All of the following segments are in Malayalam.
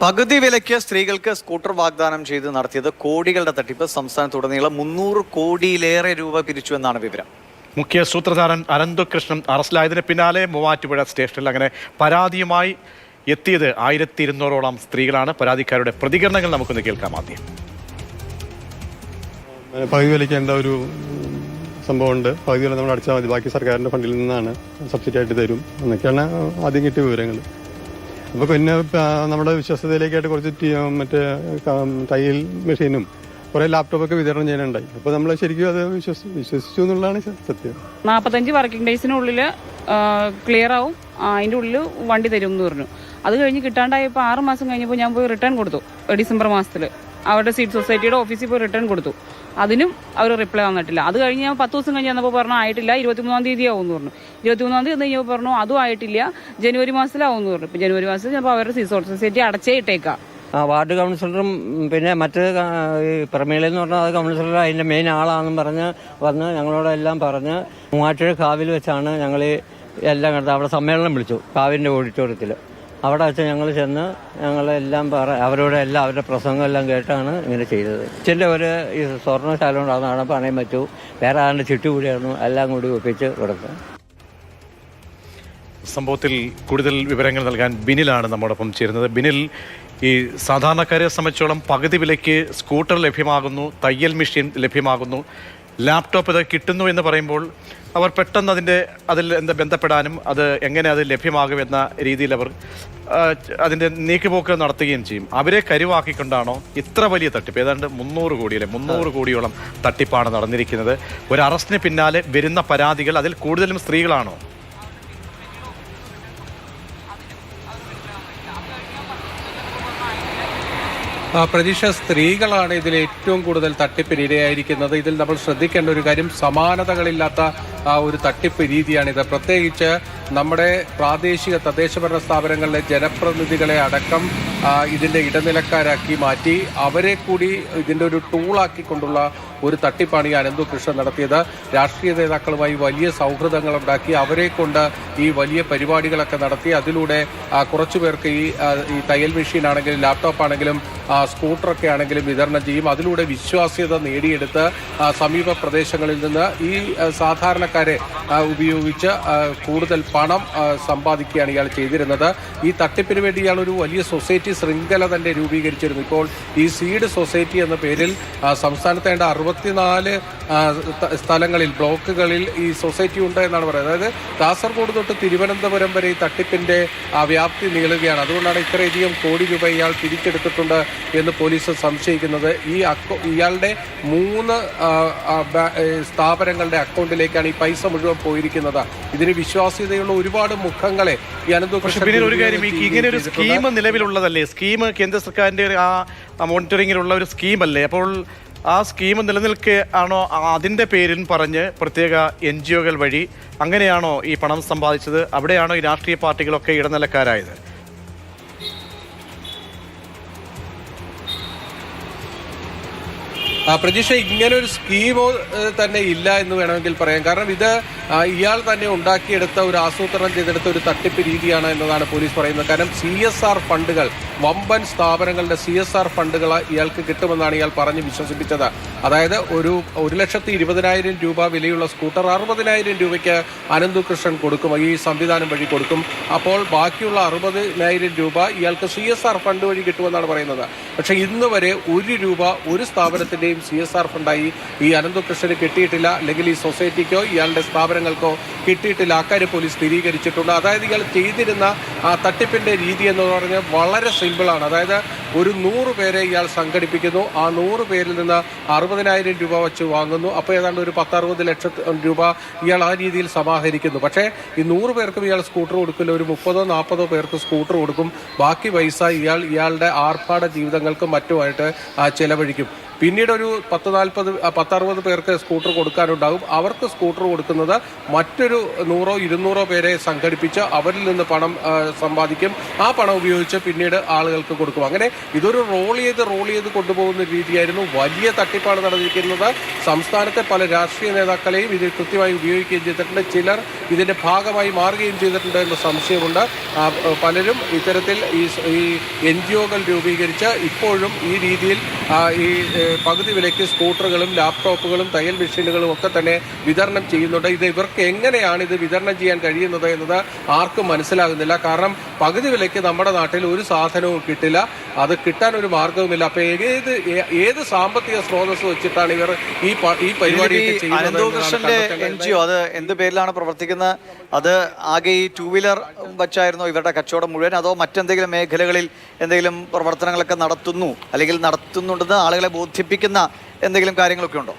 പകുതി വിലയ്ക്ക് സ്ത്രീകൾക്ക് സ്കൂട്ടർ വാഗ്ദാനം ചെയ്ത് നടത്തിയത് കോടികളുടെ തട്ടിപ്പ് സംസ്ഥാനത്തുടനീളം മുന്നൂറ് കോടിയിലേറെ രൂപ പിരിച്ചു എന്നാണ് വിവരം. മുഖ്യ സൂത്രധാരൻ അനന്തകൃഷ്ണൻ അറസ്റ്റിലായതിന് പിന്നാലെ മൂവാറ്റുപുഴ സ്റ്റേഷനിൽ അങ്ങനെ പരാതിയുമായി എത്തിയത് ആയിരത്തി ഇരുന്നൂറോളം സ്ത്രീകളാണ്. പരാതിക്കാരുടെ പ്രതികരണങ്ങൾ നമുക്കൊന്ന് കേൾക്കാം ആദ്യം. പകുതി വിലയ്ക്കേണ്ട ഒരു സംഭവമുണ്ട്? പകുതി വില നമ്മൾ അടിച്ചാൽ മതി. ബാക്കി സർക്കാരിന്റെ ഫണ്ടിൽ നിന്നാണ് സബ്സിഡി ആയിട്ട് തരും എന്നൊക്കെയാണ് ആദ്യം കിട്ടിയ വിവരങ്ങൾ. അപ്പോൾ പിന്നെ നമ്മുടെ വിശ്വസ്തയിലേക്കായിട്ട് കുറച്ച് മറ്റേ തയ്യൽ മെഷീനും കുറേ ലാപ്ടോപ്പൊക്കെ വിതരണം ചെയ്യാനുണ്ടായി. അപ്പോൾ നമ്മൾ ശരിക്കും അത് വിശ്വസി വിശ്വസിച്ചു എന്നുള്ളതാണ് സത്യം. നാൽപ്പത്തഞ്ച് വർക്കിംഗ് ഡേയ്സിനുള്ളിൽ ക്ലിയർ ആവും. അതിന്റെ ഉള്ളിൽ വണ്ടി തരും എന്ന് പറഞ്ഞു. അത് കഴിഞ്ഞ് കിട്ടാണ്ടായപ്പോൾ ആറ് മാസം കഴിഞ്ഞപ്പോൾ ഞാൻ പോയി റിട്ടേൺ കൊടുത്തു ഡിസംബർ മാസത്തിൽ അവരുടെ സീറ്റ് സൊസൈറ്റിയുടെ ഓഫീസിൽ പോയി റിട്ടേൺ കൊടുത്തു. അതിനും അവർ റിപ്ലൈ വന്നിട്ടില്ല. അത് കഴിഞ്ഞ് ഞാൻ പത്ത് ദിവസം കഴിഞ്ഞ് ചെന്നപ്പോൾ പറഞ്ഞു ആയിട്ടില്ല ഇരുപത്തിമൂന്നാം തീയതി ആവുമെന്ന് പറഞ്ഞു. ഇരുപത്തിമൂന്നാം തീയതി എന്ന് കഴിഞ്ഞപ്പോൾ പറഞ്ഞു അതും ആയിട്ടില്ല ജനുവരി മാസത്തിലാവും എന്ന് പറഞ്ഞു. ഇപ്പം ജനുവരി മാസത്തിൽ ചിലപ്പോൾ അവരുടെ സീസൺ സൊസൈറ്റി അടച്ചേ ഇട്ടേക്കാം. വാർഡ് കൗൺസിലറും പിന്നെ മറ്റ് പ്രമേളി എന്ന് പറഞ്ഞാൽ അത് കൗൺസിലർ അതിന്റെ മെയിൻ ആളാണെന്നും പറഞ്ഞ് വന്ന് ഞങ്ങളോടെല്ലാം പറഞ്ഞ് മൂവാറ്റുപുഴ കാവിൽ വെച്ചാണ് ഞങ്ങൾ എല്ലാം കണ്ടത് അവിടെ സമ്മേളനം വിളിച്ചു കാവിന്റെ ഓഡിറ്റോറിയത്തിൽ അവിടെ വെച്ച് ഞങ്ങൾ ചെന്ന് ഞങ്ങളെല്ലാം പറ അവരോട് എല്ലാം അവരുടെ പ്രസംഗമെല്ലാം കേട്ടാണ് ഇങ്ങനെ ചെയ്തത്. അച്ഛന്റെ ഒരു ഈ സ്വർണശാല കൊണ്ട് അതാണ് പണയം വെച്ചു. വേറെ ആരുടെ ചുറ്റുകൂടിയായിരുന്നു എല്ലാം കൂടി ഒപ്പിച്ച് കൊടുക്കുക സംഭവത്തിൽ കൂടുതൽ വിവരങ്ങൾ നൽകാൻ ബിനിലാണ് നമ്മോടൊപ്പം ചേരുന്നത്. ബിനിൽ ഈ സാധാരണക്കാരെ സംബന്ധിച്ചോളം പകുതി വിലയ്ക്ക് സ്കൂട്ടർ ലഭ്യമാകുന്നു തയ്യൽ മെഷീൻ ലഭ്യമാകുന്നു ലാപ്ടോപ്പ് ഇത് കിട്ടുന്നു എന്ന് പറയുമ്പോൾ അവർ പെട്ടെന്ന് അതിന്റെ അതിൽ എന്താ ബന്ധപ്പെടാനും അത് എങ്ങനെ അത് ലഭ്യമാകുമെന്ന രീതിയിൽ അവർ അതിന്റെ നീക്കുപോക്ക് നടത്തുകയും ചെയ്യും. അവരെ കരുവാക്കിക്കൊണ്ടാണോ ഇത്ര വലിയ തട്ടിപ്പ്. ഏതാണ്ട് മുന്നൂറ് കോടിയിലെ മുന്നൂറ് കോടിയോളം തട്ടിപ്പാണ് നടന്നിരിക്കുന്നത്. ഒരു അറസ്റ്റിന് പിന്നാലെ വരുന്ന പരാതികൾ അതിൽ കൂടുതലും സ്ത്രീകളാണോ? പ്രതീക്ഷ സ്ത്രീകളാണ് ഇതിൽ ഏറ്റവും കൂടുതൽ തട്ടിപ്പിന് ഇരയായിരിക്കുന്നത് ഇതിൽ നമ്മൾ ശ്രദ്ധിക്കേണ്ട ഒരു കാര്യം സമാനതകളില്ലാത്ത ഒരു തട്ടിപ്പ് രീതിയാണിത്. പ്രത്യേകിച്ച് നമ്മുടെ പ്രാദേശിക തദ്ദേശഭരണ സ്ഥാപനങ്ങളിലെ ജനപ്രതിനിധികളെ അടക്കം ഇതിന്റെ ഇടനിലക്കാരാക്കി മാറ്റി അവരെ കൂടി ഇതിന്റെ ഒരു ടൂളാക്കിക്കൊണ്ടുള്ള ഒരു തട്ടിപ്പാണ് ഈ അനന്തു കൃഷ്ണൻ നടത്തിയത്. രാഷ്ട്രീയ നേതാക്കളുമായി വലിയ സൗഹൃദങ്ങൾ ഉണ്ടാക്കി അവരെ കൊണ്ട് ഈ വലിയ പരിപാടികളൊക്കെ നടത്തി അതിലൂടെ കുറച്ചു പേർക്ക് ഈ ഈ തയ്യൽ മെഷീൻ ആണെങ്കിലും ലാപ്ടോപ്പ് ആണെങ്കിലും സ്കൂട്ടറൊക്കെ ആണെങ്കിലും വിതരണം ചെയ്യും. അതിലൂടെ വിശ്വാസ്യത നേടിയെടുത്ത് സമീപ പ്രദേശങ്ങളിൽ നിന്ന് ഈ സാധാരണക്കാരെ ഉപയോഗിച്ച് കൂടുതൽ പണം സമ്പാദിക്കുകയാണ് ഇയാൾ ചെയ്തിരുന്നത്. ഈ തട്ടിപ്പിന് വേണ്ടി ഇയാൾ ഒരു വലിയ സൊസൈറ്റി ശൃംഖല തന്നെ രൂപീകരിച്ചിരുന്നു. ഇപ്പോൾ ഈ സീഡ് സൊസൈറ്റി എന്ന പേരിൽ സംസ്ഥാനത്തെ അറുപത്തിനാല് സ്ഥലങ്ങളിൽ ബ്ലോക്കുകളിൽ ഈ സൊസൈറ്റി ഉണ്ട് എന്നാണ് പറയുന്നത്. അതായത് കാസർഗോഡ് തൊട്ട് തിരുവനന്തപുരം വരെ ഈ തട്ടിപ്പിന്റെ ആ, വ്യാപ്തി നീളുകയാണ്. അതുകൊണ്ടാണ് ഇത്രയധികം കോടി രൂപ ഇയാൾ പിരിച്ചെടുത്തിട്ടുണ്ട് എന്ന് പോലീസ് സംശയിക്കുന്നത്. ഈ അക്കൗ ഇയാളുടെ മൂന്ന് സ്ഥാപനങ്ങളുടെ അക്കൗണ്ടിലേക്കാണ് ഈ പൈസ മുഴുവൻ പോയിരിക്കുന്നത്. ഇതിന് വിശ്വാസ്യതയുള്ള ഒരുപാട് മുഖങ്ങളെ ഈ അനന്തു ഒരു കാര്യം ഇങ്ങനെ ഒരു സ്കീം നിലവിലുള്ളതല്ലേ? സ്കീം കേന്ദ്ര സർക്കാരിന്റെ ഒരു ആ മോണിറ്ററിങ്ങിലുള്ള ഒരു സ്കീമല്ലേ? അപ്പോൾ ആ സ്കീം നിലനിൽക്കെ ആണോ അതിന്റെ പേരിൽ പറഞ്ഞ് പ്രത്യേക എൻ ജി ഒകൾ വഴി അങ്ങനെയാണോ ഈ പണം സമ്പാദിച്ചത്? അവിടെയാണോ ഈ രാഷ്ട്രീയ പാർട്ടികളൊക്കെ ഇടനിലക്കാരായത്? പ്രതീക്ഷ ഇങ്ങനെ ഒരു സ്കീമോ തന്നെ ഇല്ല എന്ന് വേണമെങ്കിൽ പറയാം. കാരണം ഇത് ഇയാൾ തന്നെ ഉണ്ടാക്കിയെടുത്ത ഒരു ആസൂത്രണം ചെയ്തെടുത്ത ഒരു തട്ടിപ്പ് രീതിയാണ് എന്നതാണ് പോലീസ് പറയുന്നത്. കാരണം സി എസ് ആർ ഫണ്ടുകൾ വമ്പൻ സ്ഥാപനങ്ങളുടെ സി എസ് ആർ ഫണ്ടുകൾ ഇയാൾക്ക് കിട്ടുമെന്നാണ് ഇയാൾ പറഞ്ഞ് വിശ്വസിപ്പിച്ചത്. അതായത് ഒരു ഒരു ലക്ഷത്തി ഇരുപതിനായിരം രൂപ വിലയുള്ള സ്കൂട്ടർ അറുപതിനായിരം രൂപയ്ക്ക് അനന്തു കൃഷ്ണൻ കൊടുക്കും ഈ സംവിധാനം വഴി കൊടുക്കും. അപ്പോൾ ബാക്കിയുള്ള അറുപതിനായിരം രൂപ ഇയാൾക്ക് സി എസ് ആർ ഫണ്ട് വഴി കിട്ടുമെന്നാണ് പറയുന്നത്. പക്ഷേ ഇന്ന് വരെ ഒരു രൂപ ഒരു സ്ഥാപനത്തിന്റെയും സി എസ് ആർ ഫണ്ടായി. ഈ അനന്തകൃഷ്ണന് കിട്ടിയിട്ടില്ല. അല്ലെങ്കിൽ ഈ സൊസൈറ്റിക്കോ ഇയാളുടെ സ്ഥാപനങ്ങൾക്കോ കിട്ടിയിട്ടില്ല. അക്കാര്യം പോലീസ് സ്ഥിരീകരിച്ചിട്ടുണ്ട്. അതായത് ഇയാൾ ചെയ്തിരുന്ന ആ തട്ടിപ്പിന്റെ രീതി എന്ന് പറഞ്ഞാൽ വളരെ സിമ്പിളാണ് അതായത് ഒരു നൂറ് പേരെ ഇയാൾ സംഘടിപ്പിക്കുന്നു. ആ നൂറ് പേരിൽ നിന്ന് അറുപതിനായിരം രൂപ വെച്ച് വാങ്ങുന്നു. അപ്പോൾ ഏതാണ്ട് ഒരു പത്തറുപത് ലക്ഷം രൂപ ഇയാൾ ആ രീതിയിൽ സമാഹരിക്കുന്നു. പക്ഷേ ഈ നൂറ് പേർക്കും ഇയാൾ സ്കൂട്ടർ കൊടുക്കില്ല. ഒരു മുപ്പതോ നാൽപ്പതോ പേർക്ക് സ്കൂട്ടർ കൊടുക്കും. ബാക്കി പൈസ ഇയാൾ ഇയാളുടെ ആർഭാട ജീവിതങ്ങൾക്കും മറ്റുമായിട്ട് ചെലവഴിക്കും. പിന്നീട് ഒരു പത്ത് നാൽപ്പത് പത്തറുപത് പേർക്ക് സ്കൂട്ടർ കൊടുക്കാനുണ്ടാകും. അവർക്ക് സ്കൂട്ടർ കൊടുക്കുന്നത് മറ്റൊരു നൂറോ ഇരുന്നൂറോ പേരെ സംഘടിപ്പിച്ച് അവരിൽ നിന്ന് പണം സമ്പാദിക്കും. ആ പണം ഉപയോഗിച്ച് പിന്നീട് ആളുകൾക്ക് കൊടുക്കും. അങ്ങനെ ഇതൊരു റോൾ ചെയ്ത് റോൾ ചെയ്ത് കൊണ്ടുപോകുന്ന രീതിയായിരുന്നു വലിയ തട്ടിപ്പാണ് നടന്നിരിക്കുന്നത്. സംസ്ഥാനത്തെ പല രാഷ്ട്രീയ നേതാക്കളെയും ഇതിൽ കൃത്യമായി ഉപയോഗിക്കുകയും ചെയ്തിട്ടുണ്ട്. ചിലർ ഇതിന്റെ ഭാഗമായി മാറുകയും ചെയ്തിട്ടുണ്ട് എന്ന സംശയമുണ്ട്. പലരും ഇത്തരത്തിൽ ഈ എൻ ജി ഒകൾ രൂപീകരിച്ച് ഇപ്പോഴും ഈ രീതിയിൽ ഈ പകുതി വിലയ്ക്ക് സ്കൂട്ടറുകളും ലാപ്ടോപ്പുകളും തയ്യൽ മെഷീനുകളും ഒക്കെ തന്നെ വിതരണം ചെയ്യുന്നുണ്ട്. ഇത് ഇവർക്ക് എങ്ങനെയാണ് ഇത് വിതരണം ചെയ്യാൻ കഴിയുന്നത് എന്നത് ആർക്കും മനസ്സിലാകുന്നില്ല. കാരണം പകുതി വിലയ്ക്ക് നമ്മുടെ നാട്ടിൽ ഒരു സാധനവും കിട്ടില്ല. അത് കിട്ടാൻ ഒരു മാർഗവുമില്ല അപ്പൊ ഏത് ഏത് സാമ്പത്തിക സ്രോതസ് വെച്ചിട്ടാണ് ഇവർ ഈ ഈ പരിപാടി അത് എന്ത് പേരിലാണ് പ്രവർത്തിക്കുന്നത്? അത് ആകെ ഈ ടൂ വീലർ വച്ചായിരുന്നോ ഇവരുടെ കച്ചവടം മുഴുവൻ? അതോ മറ്റെന്തെങ്കിലും മേഖലകളിൽ എന്തെങ്കിലും പ്രവർത്തനങ്ങളൊക്കെ നടത്തുന്നു? അല്ലെങ്കിൽ നടത്തുന്നുണ്ടെന്ന് ആളുകളെ ബോധിപ്പിക്കുന്ന എന്തെങ്കിലും കാര്യങ്ങളൊക്കെ ഉണ്ടോ?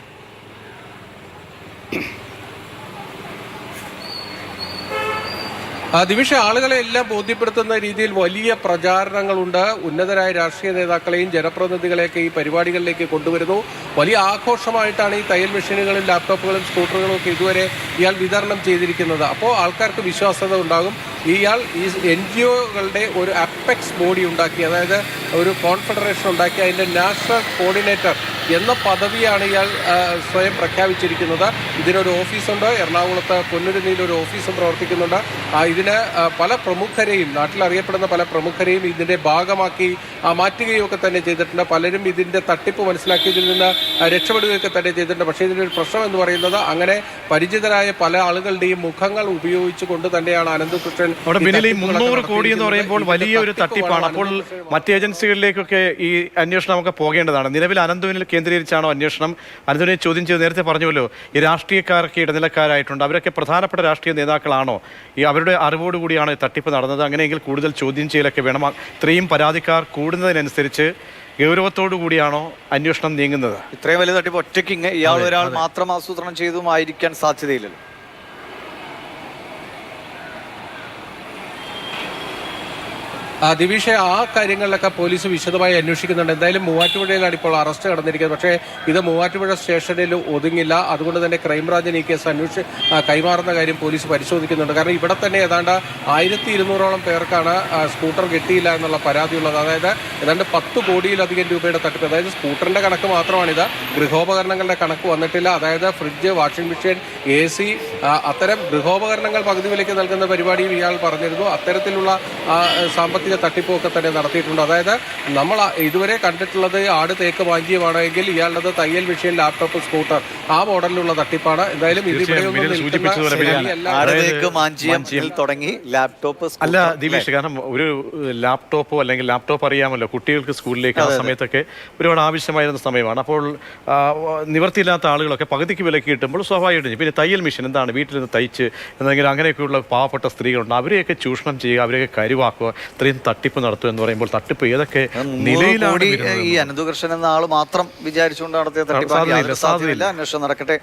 ദിവിഷ ആളുകളെ എല്ലാം ബോധ്യപ്പെടുത്തുന്ന രീതിയിൽ വലിയ പ്രചാരണങ്ങളുണ്ട്. ഉന്നതരായ രാഷ്ട്രീയ നേതാക്കളെയും ജനപ്രതിനിധികളെയൊക്കെ ഈ പരിപാടികളിലേക്ക് കൊണ്ടുവരുന്നു. വലിയ ആഘോഷമായിട്ടാണ് ഈ തയ്യൽ മെഷീനുകളും ലാപ്ടോപ്പുകളും സ്കൂട്ടറുകളും ഒക്കെ ഇതുവരെ ഇയാൾ വിതരണം ചെയ്തിരിക്കുന്നത്. അപ്പോൾ ആൾക്കാർക്ക് വിശ്വാസത ഉണ്ടാകും. ഇയാൾ ഈ എൻ ജി ഒകളുടെ ഒരു അപ്പെക്സ് ബോഡി ഉണ്ടാക്കി അതായത് ഒരു കോൺഫെഡറേഷൻ ഉണ്ടാക്കി. അതിന്റെ നാഷണൽ കോർഡിനേറ്റർ എന്ന പദവിയാണ് ഇയാൾ സ്വയം പ്രഖ്യാപിച്ചിരിക്കുന്നത്. ഇതിനൊരു ഓഫീസുണ്ട്. എറണാകുളത്ത് പൊന്നുരുന്നിയിൽ ഒരു ഓഫീസും പ്രവർത്തിക്കുന്നുണ്ട്. ഇതിന് പല പ്രമുഖരെയും നാട്ടിൽ അറിയപ്പെടുന്ന പല പ്രമുഖരെയും ഇതിന്റെ ഭാഗമാക്കി മാറ്റുകയൊക്കെ മാറ്റുകയും ഒക്കെ തന്നെ ചെയ്തിട്ടുണ്ട്. പലരും ഇതിന്റെ തട്ടിപ്പ് മനസ്സിലാക്കിയതിൽ നിന്ന് ആ, രക്ഷപ്പെടുകയൊക്കെ തന്നെ ചെയ്തിട്ടുണ്ട്. പക്ഷേ ഇതിന്റെ ഒരു പ്രശ്നം എന്ന് പറയുന്നത് അങ്ങനെ പരിചിതരായ പല ആളുകളുടെയും മുഖങ്ങൾ ഉപയോഗിച്ചുകൊണ്ട് തന്നെയാണ് അനന്തകൃഷ്ണൻ മുന്നൂറ് കോടി എന്ന് പറയുമ്പോൾ വലിയൊരു വലിയ ഒരു തട്ടിപ്പാണ് അപ്പോൾ മറ്റ് ഏജൻസികളിലേക്കൊക്കെ ഈ അന്വേഷണം ഒക്കെ പോകേണ്ടതാണ്. നിലവിൽ അനന്തുവിനിൽ കേന്ദ്രീകരിച്ചാണോ അന്വേഷണം? അനന്തുവിനെ ചോദ്യം ചെയ്ത് നേരത്തെ പറഞ്ഞുവല്ലോ ഈ രാഷ്ട്രീയക്കാരൊക്കെ ഇടനിലക്കാരായിട്ടുണ്ട്. അവരൊക്കെ പ്രധാനപ്പെട്ട രാഷ്ട്രീയ നേതാക്കളാണോ? ഈ അവരുടെ അറിവോടുകൂടിയാണ് ഈ തട്ടിപ്പ് നടന്നത്. അങ്ങനെയെങ്കിൽ കൂടുതൽ ചോദ്യം ചെയ്യലൊക്കെ വേണം. ഇത്രയും പരാതിക്കാർ കൂടുന്നതിനനുസരിച്ച് ഗൗരവത്തോടു കൂടിയാണോ അന്വേഷണം നീങ്ങുന്നത്? ഇത്രയും വലിയ തട്ടിപ്പ് ഒറ്റയ്ക്ക് ഇയാൾ ഒരാൾ മാത്രം ആസൂത്രണം ചെയ്തുമായിരിക്കാൻ സാധ്യതയില്ലല്ലോ. ദിവിഷ ആ കാര്യങ്ങളിലൊക്കെ പോലീസ് വിശദമായി അന്വേഷിക്കുന്നുണ്ട്. എന്തായാലും മൂവാറ്റുപുഴയിലാണ് ഇപ്പോൾ അറസ്റ്റ് നടന്നിരിക്കുന്നത്. പക്ഷേ ഇത് മൂവാറ്റുപുഴ സ്റ്റേഷനിൽ ഒതുങ്ങില്ല. അതുകൊണ്ട് തന്നെ ക്രൈംബ്രാഞ്ചിന് ഈ കേസ് അന്വേഷി കൈമാറുന്ന കാര്യം പോലീസ് പരിശോധിക്കുന്നുണ്ട്. കാരണം ഇവിടെ തന്നെ ഏതാണ്ട് ആയിരത്തി ഇരുന്നൂറോളം പേർക്കാണ് സ്കൂട്ടർ കിട്ടിയില്ല എന്നുള്ള പരാതിയുള്ളത്. അതായത് ഏതാണ്ട് പത്ത് കോടിയിലധികം രൂപയുടെ തട്ടിപ്പ്. അതായത് സ്കൂട്ടറിന്റെ കണക്ക് മാത്രമാണിത്. ഗൃഹോപകരണങ്ങളുടെ കണക്ക് വന്നിട്ടില്ല. അതായത് fridge washing machine A C അത്തരം ഗൃഹോപകരണങ്ങൾ പകുതി വിലയ്ക്ക് നൽകുന്ന പരിപാടിയും ഇയാൾ പറഞ്ഞിരുന്നു. അത്തരത്തിലുള്ള ആ, സാമ്പത്തിക തട്ടിപ്പൊക്കെ തന്നെ നടത്തിയിട്ടുണ്ട്. അതായത് നമ്മൾ ഇതുവരെ കണ്ടിട്ടുള്ളത് ആട് തേക്ക് വാഞ്ചിയമാണെങ്കിൽ ഇയാളുടെ തയ്യൽ മെഷീൻ ലാപ്ടോപ്പ് സ്കൂട്ടർ ആ മോഡലിലുള്ള തട്ടിപ്പാണ്. എന്തായാലും തുടങ്ങി ലാപ്ടോപ്പ് അല്ല സ്കൂട്ടർ, കാരണം ഒരു ലാപ്ടോപ്പോ അല്ലെങ്കിൽ ലാപ്ടോപ്പ് അറിയാമല്ലോ കുട്ടികൾക്ക് സ്കൂളിലേക്ക് ആ സമയത്തൊക്കെ ഒരുപാട് ആവശ്യമായിരുന്ന സമയമാണ്. അപ്പോൾ നിവർത്തിയില്ലാത്ത ആളുകളൊക്കെ പകുതിക്ക് വിലക്ക് കിട്ടുമ്പോൾ സ്വാഭാവികമായിട്ടും പിന്നെ തയ്യൽ മെഷീൻ എന്താണ്? വീട്ടിൽ നിന്ന് തയ്ച്ച് എന്തെങ്കിലും അങ്ങനെയൊക്കെയുള്ള പാവപ്പെട്ട സ്ത്രീകളുണ്ട്. അവരെയൊക്കെ ചൂഷണം ചെയ്യുക അവരെയൊക്കെ കരുവാക്കുക. ഇത്രയും തട്ടിപ്പ് നടത്തും എന്ന് പറയുമ്പോൾ തട്ടിപ്പ് ഏതൊക്കെ നിലയിലാണ് ഈ അനന്തകൃഷ്ണൻ എന്ന ആൾ മാത്രം വിചാരിച്ചുകൊണ്ട് നടത്തിയ തട്ടിപ്പ്. അന്വേഷണം നടക്കട്ടെ.